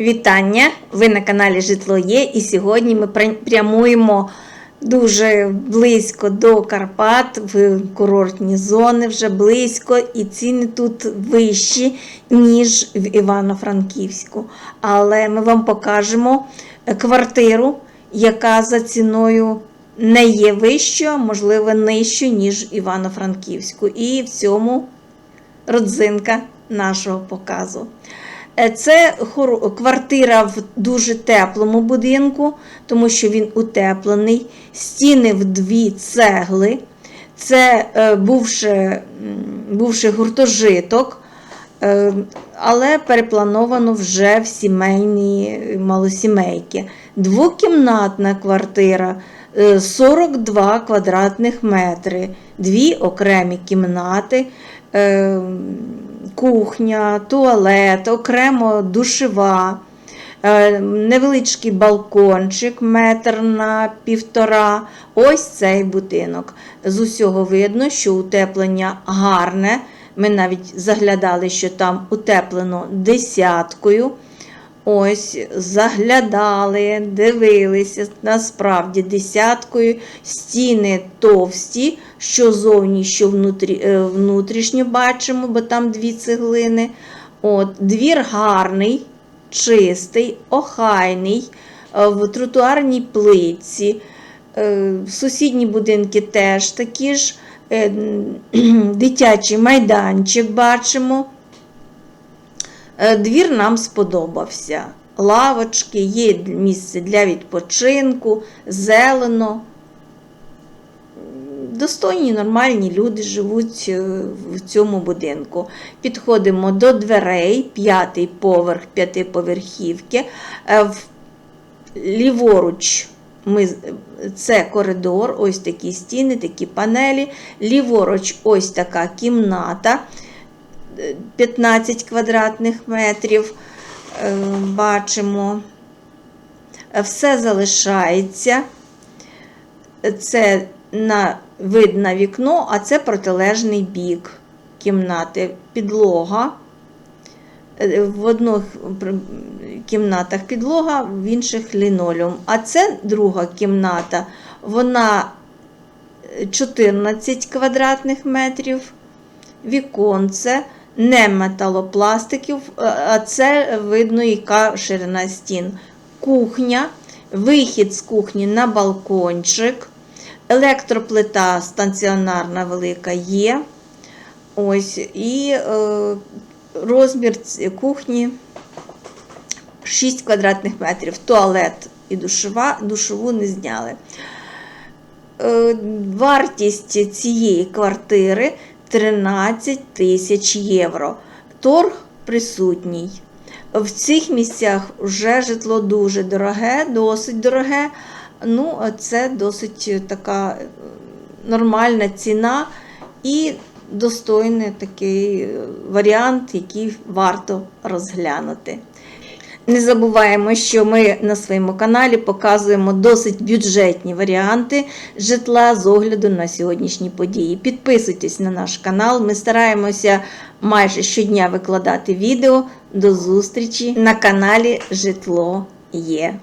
Вітання! Ви на каналі Житло Є, і сьогодні ми прямуємо дуже близько до Карпат, в курортні зони вже близько, і ціни тут вищі, ніж в Івано-Франківську. Але ми вам покажемо е, квартиру, яка за ціною не є вищою, можливо нижчою, ніж в Івано-Франківську. І в цьому родзинка нашого показу. Е, Це квартира в дуже теплому будинку, тому що він утеплений, стіни в дві цегли. Це е, бувши, бувши гуртожиток, е, але переплановано вже в сімейні малосімейки. Двокімнатна квартира, е, 42 квадратних метри, дві окремі кімнати. Кухня, туалет, окремо душева, е, невеличкий балкончик, метр на півтора. Ось цей будинок. З усього видно, що утеплення гарне. Ми навіть заглядали, що там утеплено десяткою. Ось, заглядали, дивилися, насправді десяткою, стіни товсті, що зовні, що е, внутрішньо бачимо, бо там дві цеглини. От, двір гарний, чистий, охайний, е, в тротуарній плитці. Е, Сусідні будинки теж такі ж. Дитячий майданчик бачимо. Е, Двір нам сподобався. Лавочки, є місце для відпочинку, зелено. Достойні, нормальні люди живуть е, в цьому будинку. Підходимо до дверей, п'ятий поверх п'ятиповерхівки. Е, Ліворуч ми, це коридор, ось такі стіни, такі панелі. Ліворуч ось така кімната. 15 квадратних метрів. Е, Бачимо, все залишається. Це на вид на вікно, а це протилежний бік кімнати. Підлога. Е, В одних кімнатах підлога, в інших лінолеум. А це друга кімната. Вона е, 14 квадратних метрів віконце, не металопластиків, е, а це видно, яка ширина стін. Кухня, вихід з кухні на балкончик, електроплита станціонарна велика є. Ось, і е, розмір кухні 6 квадратних метрів. Туалет і душова, душову не зняли. Е, Вартість цієї квартири 13 тисяч євро. Торг присутній. В цих місцях вже житло дуже дороге, досить дороге. Ну, це досить така нормальна ціна і достойний такий е, варіант, який варто розглянути. Не забуваємо, що ми на своєму каналі показуємо досить бюджетні варіанти житла з огляду на сьогоднішні події. Підписуйтесь на наш канал. Ми стараємося майже щодня викладати відео. До зустрічі на каналі Житло є.